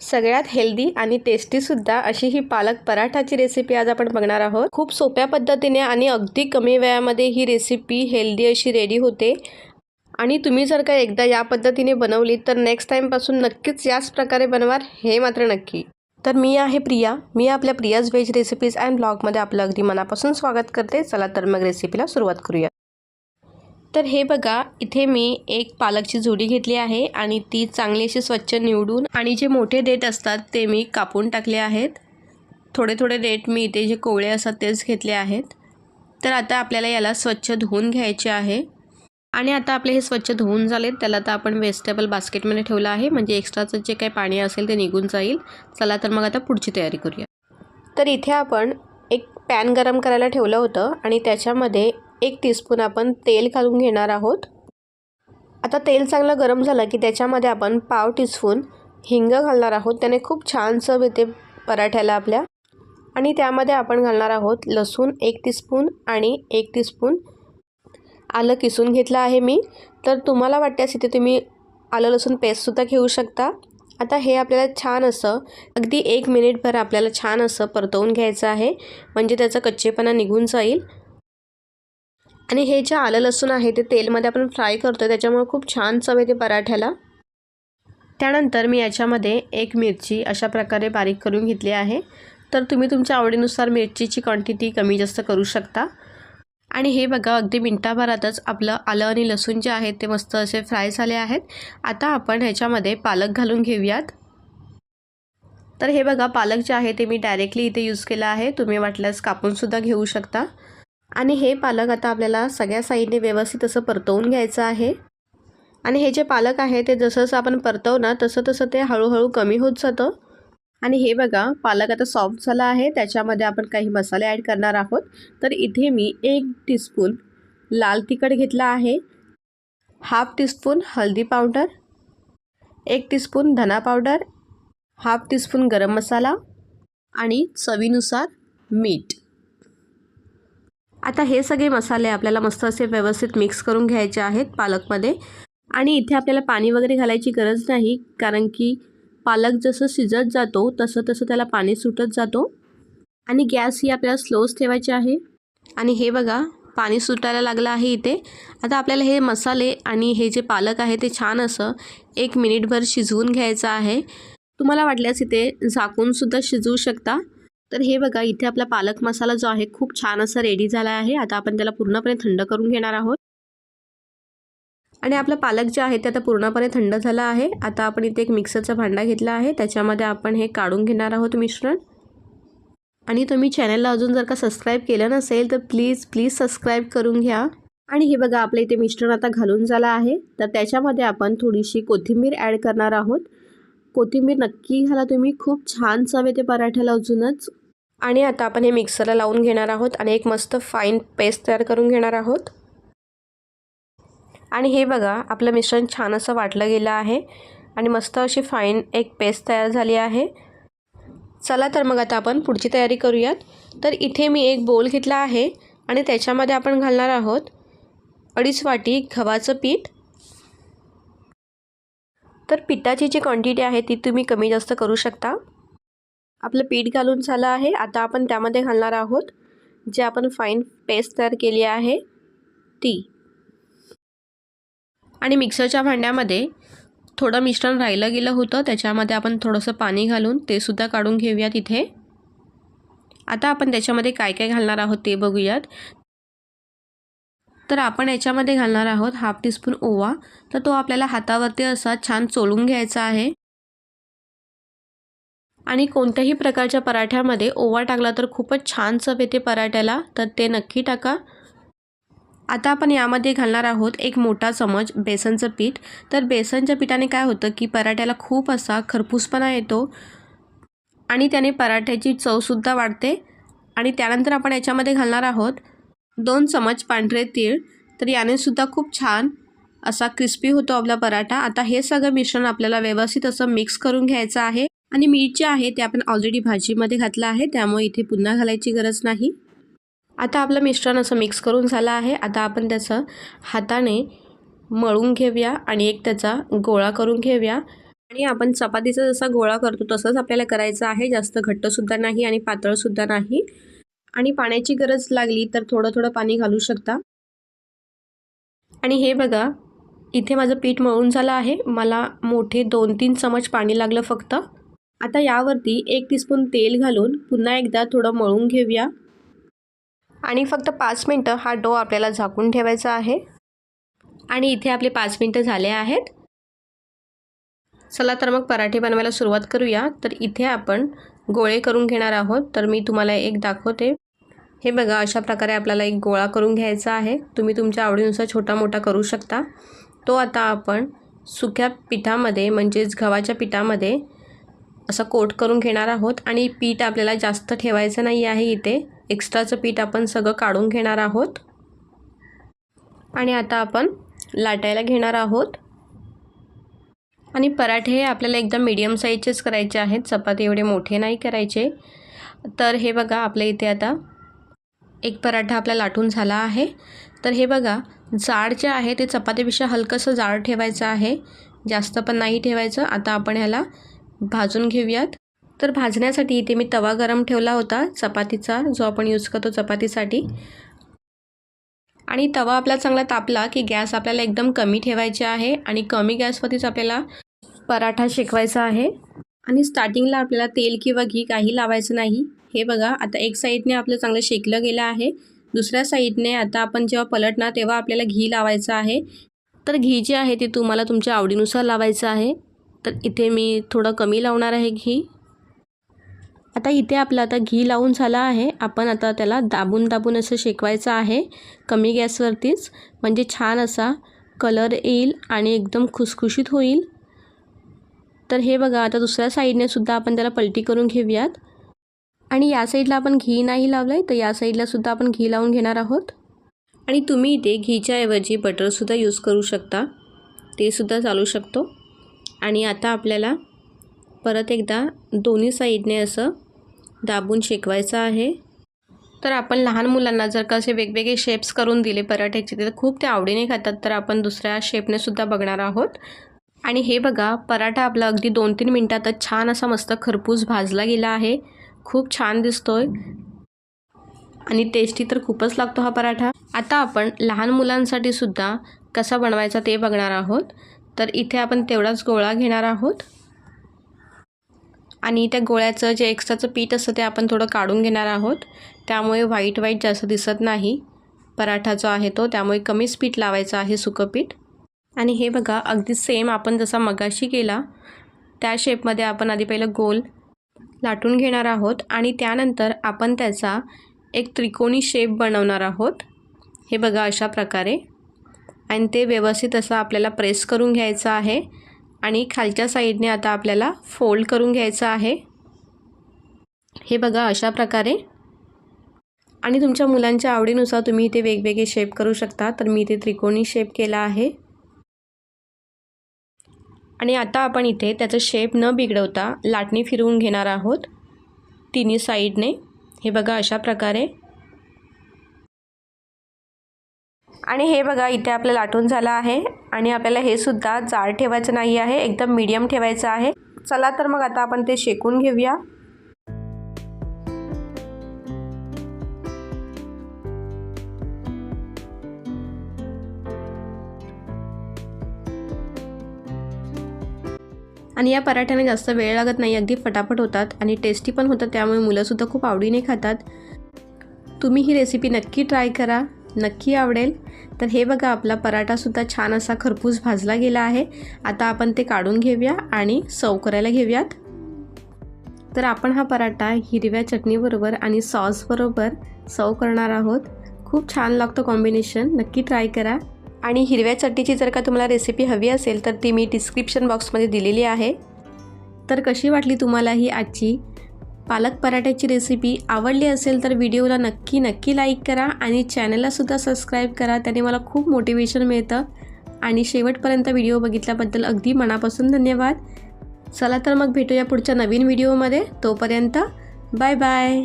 सगळ्यात हेल्दी आणि टेस्टीसुद्धा अशी ही पालक पराठाची रेसिपी आज आपण बघणार आहोत. खूप सोप्या पद्धतीने आणि अगदी कमी वेळामध्ये ही रेसिपी हेल्दी अशी रेडी होते. आणि तुम्ही जर का एकदा या पद्धतीने बनवली तर नेक्स्ट टाईमपासून नक्कीच याच प्रकारे बनवाल हे मात्र नक्की. तर मी आहे प्रिया. मी आपल्या प्रियाज व्हेज रेसिपीज अँड ब्लॉगमध्ये आपलं अगदी मनापासून स्वागत करते. चला तर मग रेसिपीला सुरुवात करूया. तर हे बघा इथे मी एक पालकची झुडी घेतली आहे आणि ती चांगली अशी स्वच्छ निवडून आणि जे मोठे देठ असतात ते मी कापून टाकले आहेत. थोडे थोडे देठ मी इथे जे कोवळे असतात तेच घेतले आहेत. तर आता आपल्याला याला स्वच्छ धुवून घ्यायचे आहे. आणि आता आपले हे स्वच्छ धुवून झाले त्याला आता आपण वेजिटेबल बास्केटमध्ये ठेवलं आहे. म्हणजे एक्स्ट्राचं जे काही पाणी असेल ते निघून जाईल. चला तर मग आता पुढची तयारी करूया. तर इथे आपण एक पॅन गरम करायला ठेवलं होतं आणि त्याच्यामध्ये एक टीस्पून आपण तेल घालून घेणार आहोत. आता तेल चांगलं गरम झालं की त्याच्यामध्ये आपण पाव टीस्पून हिंग घालणार आहोत. त्याने खूप छान चव येते पराठ्याला आपल्या. आणि त्यामध्ये आपण घालणार आहोत लसूण एक टीस्पून आणि एक टीस्पून आलं किसून घेतलं आहे मी. तर तुम्हाला वाटल्यास इथे तुम्ही आलं लसूण पेस्टसुद्धा घेऊ शकता. आता हे आपल्याला छान असं अगदी एक मिनिटभर आपल्याला छान असं परतवून घ्यायचं आहे. म्हणजे त्याचा कच्चेपणा निघून जाईल. आणि हे जे आलं लसूण आहे ते तेलमध्ये आपण फ्राय करतो त्याच्यामुळे खूप छान चव येते पराठ्याला. त्यानंतर मी याच्यामध्ये एक मिरची अशा प्रकारे बारीक करून घेतली आहे. तर तुम्ही तुमच्या आवडीनुसार मिरचीची क्वांटिटी कमी जास्त करू शकता. आणि हे बघा अगदी मिनटाभरातच आपलं आलं आणि लसूण जे आहेत ते मस्त असे फ्राय झाले आहेत. आता आपण ह्याच्यामध्ये पालक घालून घेऊयात. तर हे बघा पालक जे आहे ते मी डायरेक्टली इथे यूज केलं आहे. तुम्ही वाटल्यास कापूनसुद्धा घेऊ शकता. आणि हे पालक आता आपल्याला सगळ्या साईडने व्यवस्थित असं परतवून घ्यायचं आहे. आणि हे जे पालक आहे ते जसं जसं आपण परतव ना तसं तसं ते हळूहळू कमी होत जातं. आणि हे बघा पालक आता सॉफ्ट झाला आहे. त्याच्यामध्ये आपण काही मसाले ॲड करणार आहोत. तर इथे मी एक टीस्पून लाल तिखट घेतला आहे. हाफ टीस्पून हळदी पावडर एक टीस्पून धना powder half teaspoon garam masala. आणि चवीनुसार मीठ. आता हे सगळे मसाले आपल्याला मस्त असे व्यवस्थित मिक्स करून घ्यायचे आहेत पालकमध्ये. आणि इथे आपल्याला पाणी वगैरे घालायची गरज नाही कारण की पालक जसं शिजत जातो तसं तसं त्याला पाणी सुटत जातो. आणि गॅस ही आपल्याला स्लोच ठेवायची आहे. आणि हे बघा पाणी सुटायला लागलं आहे इथे. आता आपल्याला हे मसाले आणि हे जे पालक आहे ते छान असं एक मिनिटभर शिजवून घ्यायचं आहे. तुम्हाला वाटल्यास इथे झाकूनसुद्धा शिजवू शकता. तर हे बघा इथे आपला पालक मसाला जो आहे खूप छान असा रेडी झाला आहे. आता आपण त्याला पूर्णपणे थंड करून घेणार आहोत. आणि आपलं पालक जे आहे ते आता पूर्णपणे थंड झालं आहे. आता आपण इथे एक मिक्सरचा भांडा घेतला आहे. त्याच्यामध्ये आपण हे काढून घेणार आहोत मिश्रण. आणि तुम्ही चॅनलला अजून जर का सबस्क्राईब केलं नसेल तर प्लीज प्लीज सबस्क्राईब करून घ्या. आणि हे बघा आपलं इथे मिश्रण आता घालून झालं आहे. तर त्याच्यामध्ये आपण थोडीशी कोथिंबीर ॲड करणार आहोत. कोथिंबीर नक्की घाला. तुम्ही खूप छान चव येते पराठ्याला अजूनच. आणि आता आपण हे मिक्सरला लावून घेणार आहोत आणि एक मस्त फाईन पेस्ट तयार करून घेणार आहोत. आणि हे बघा आपलं मिश्रण छान असं वाटलं गेलं आहे. आणि मस्त अशी फाईन एक पेस्ट तयार झाली आहे. चला तर मग आता आपण पुढची तयारी करूयात. तर इथे मी एक बोल घेतला आहे आणि त्याच्यामध्ये आपण घालणार आहोत अडीच वाटी गव्हाचं पीठ. तर पिठाची जी क्वांटिटी आहे ती तुम्ही कमी जास्त करू शकता. आपलं पीठ घालून झालं आहे. आता आपण त्यामध्ये घालणार आहोत जे आपण फाईन पेस्ट तयार केली आहे ती. आणि मिक्सरच्या भांड्यामध्ये थोडं मिश्रण राहिलं गेलं होतं त्याच्यामध्ये आपण थोडंसं पाणी घालून ते सुद्धा काढून घेऊयात इथे. आता आपण त्याच्यामध्ये काय काय घालणार आहोत ते बघूयात. तर आपण याच्यामध्ये घालणार आहोत हाफ टीस्पून ओवा. तर तो आपल्याला हातावरती असा छान चोळून घ्यायचा आहे. आणि कोणत्याही प्रकारच्या पराठ्यामध्ये ओवा टाकला तर खूपच छान चव येते पराठ्याला. तर ते नक्की टाका. आता आपण यामध्ये घालणार आहोत एक मोठा चमच बेसनचं पीठ. तर बेसनच्या पिठाने काय होतं की पराठ्याला खूप असा खरपूसपणा येतो आणि त्याने पराठ्याची चवसुद्धा वाढते. आणि त्यानंतर आपण याच्यामध्ये घालणार आहोत दोन चमच पांढरे तीळ तर यानेसुद्धा खूप छान असा क्रिस्पी होतो आपला पराठा. आता हे सगळं मिश्रण आपल्याला व्यवस्थित असं मिक्स करून घ्यायचं आहे. आणि मीठ जे आहे ते आपण ऑलरेडी भाजीमध्ये घातलं आहे त्यामुळे इथे पुन्हा घालायची गरज नाही. आता आपलं मिश्रण असं मिक्स करून झालं आहे. आता आपण त्याचं हाताने मळून घेऊया आणि एक त्याचा गोळा करून घेऊया. आणि आपण चपातीचा जसा गोळा करतो तसंच आपल्याला करायचं आहे. जास्त घट्टसुद्धा नाही आणि पातळसुद्धा नाही. आणि पाण्याची गरज लागली तर थोडं थोडं पाणी घालू शकता. आणि हे बघा इथे माझं पीठ मळून झालं आहे. मला मोठे दोन तीन चमच पाणी लागलं फक्त. आता यावरती एक टीस्पून तेल घालून पुन्हा एकदा थोडं मळून घेऊया. आणि फक्त पाच मिनटं हा डो आपल्याला झाकून ठेवायचा आहे. आणि इथे आपले पाच मिनटं झाले आहेत. चला तर मग पराठे बनवायला सुरुवात करूया. तर इथे आपण गोळे करून घेणार आहोत. तर मी तुम्हाला एक दाखवते. हे बघा अशा प्रकारे आपल्याला एक गोळा करून घ्यायचा आहे. तुम्ही तुमच्या आवडीनुसार छोटा मोठा करू शकता. तो आता आपण सुक्या पिठामध्ये म्हणजेच गव्हाच्या पिठामध्ये असं कोट करून घेणार आहोत. आणि पीठ आपल्याला जास्त ठेवायचं नाही आहे इथे. एक्स्ट्राचं पीठ आपण सगळं काढून घेणार आहोत. आणि आता आपण लाटायला घेणार आहोत. आणि पराठे हे आपल्याला एकदम मीडियम साईजचेच करायचे आहेत. चपाती एवढे मोठे नाही करायचे. तर हे बघा आपल्या इथे आता एक पराठा आपला लाटून झाला आहे. तर हे बघा जाड जे आहे ते चपातीपेक्षा हलकंसं जाड ठेवायचं आहे. जास्त पण नाही ठेवायचं. आता आपण ह्याला भाजून घेऊयात. तर भाजण्यासाठी इथे मी तवा गरम ठेवला होता चपातीचा जो आपण यूज करतो चपातीसाठी. आणि तवा आपला चांगला तापला की गॅस आपल्याला एकदम कमी ठेवायचे आहे. आणि कमी गॅसवरतीच आपल्याला पराठा शेकवायचा आहे. आणि स्टार्टिंगला आपल्याला तेल किंवा घी काही लावायचं नाही. हे बघा आता एक साईडने आपलं चांगलं शेकलं गेलं आहे. दुसऱ्या साईडने आता आपण जेव्हा पलटणार तेव्हा आपल्याला घी लावायचं आहे. तर घी जे आहे ते तुम्हाला तुमच्या आवडीनुसार लावायचं आहे. तर इथे मी थोडं कमी लावणार आहे घी. आता इथे आपलं आता घी लावून झालं आहे. आपण आता त्याला दाबून दाबून असं शेकवायचं आहे. कमी गॅसवरतीच. म्हणजे छान असा कलर येईल आणि एकदम खुसखुशीत होईल. तर हे बघा आता दुसऱ्या साईडने सुद्धा आपण त्याला पलटी करून घेऊयात. आणि या साईडला आपण घी नाही लावलं आहे तर या साईडला सुद्धा आपण घी लावून घेणार आहोत. आणि तुम्ही इथे घीच्या ऐवजी बटरसुद्धा यूज करू शकता. ते सुद्धा चालू शकतो. आणि आता आपल्याला परत एकदा दोन्ही साईडने असं दाबून शेकवायचं आहे. तर आपण लहान मुलांना जर का असे वेगवेगळे शेप्स करून दिले पराठ्याचे तर खूप ते आवडीने खातात. तर आपण दुसऱ्या शेपने सुद्धा बघणार आहोत. आणि हे बघा पराठा आपला अगदी दोन तीन मिनटातच छान असा मस्त खरपूस भाजला गेला आहे. खूप छान दिसतोय. आणि टेस्टी तर खूपच लागतो हा पराठा. आता आपण लहान मुलांसाठी सुद्धा कसा बनवायचा ते बघणार आहोत. तर इथे आपण तेवढाच गोळा घेणार आहोत. आणि त्या गोळ्याचं जे एक्स्ट्राचं पीठ असतं ते आपण थोडं काढून घेणार आहोत. त्यामुळे व्हाईट व्हाईट जास्त दिसत नाही. पराठा जो आहे तो त्यामुळे कमीच पीठ लावायचं आहे सुकं पीठ. आणि हे बघा अगदी सेम आपण जसा मगाशी केला त्या शेपमध्ये आपण आधी पहिलं गोल लाटून घेणार आहोत आणि त्यानंतर आपण त्याचा एक त्रिकोणी शेप बनवणार आहोत. हे बघा अशा प्रकारे. आणि ते व्यवस्थित असं आपल्याला प्रेस करून घ्यायचं आहे आणि खालच्या साईडने आता आपल्याला फोल्ड करून घ्यायचं आहे. हे बघा अशा प्रकारे. आणि तुमच्या मुलांच्या आवडीनुसार तुम्ही इथे वेगवेगळे शेप करू शकता. तर मी इथे त्रिकोणी शेप केला आहे. आणि आता आपण इथे त्याचं शेप न बिघडवता लाटणी फिरवून घेणार आहोत तिन्ही साईडने हे बघा अशा प्रकारे. आणि हे बघा इथे आपलं लाटून झालं आहे. आणि आपल्याला हे सुद्धा जाड ठेवायचं नाही आहे एकदम मीडियम ठेवायचं आहे. चला तर मग आता आपण ते शेकून घेऊया. आणि या पराठ्याने जास्त वेळ लागत नाही अगदी फटाफट होतात आणि टेस्टी पण होतात त्यामुळे मुलंसुद्धा खूप आवडीने खातात. तुम्ही ही रेसिपी नक्की ट्राय करा नक्की आवडेल. तर हे बघा आपला पराठासुद्धा छान असा खरपूस भाजला गेला आहे. आता आपण ते काढून घेऊया आणि सव करायला घेऊयात. तर आपण हा पराठा हिरव्या चटणीबरोबर आणि सॉसबरोबर सव करणार आहोत. खूप छान लागतो कॉम्बिनेशन नक्की ट्राय करा. आणि हिरव्या चटणीची जर का तुम्हाला रेसिपी हवी असेल तर ती मी डिस्क्रिप्शन बॉक्समध्ये दिलेली आहे. तर कशी वाटली तुम्हाला ही आजची पालक पराठ्याची रेसिपी आवडली असेल तर व्हिडिओला नक्की नक्की लाईक करा आणि चॅनललासुद्धा सबस्क्राईब करा. त्याने मला खूप मोटिवेशन मिळतं. आणि शेवटपर्यंत व्हिडिओ बघितल्याबद्दल अगदी मनापासून धन्यवाद. चला तर मग भेटूया पुढच्या नवीन व्हिडिओमध्ये तोपर्यंत बाय बाय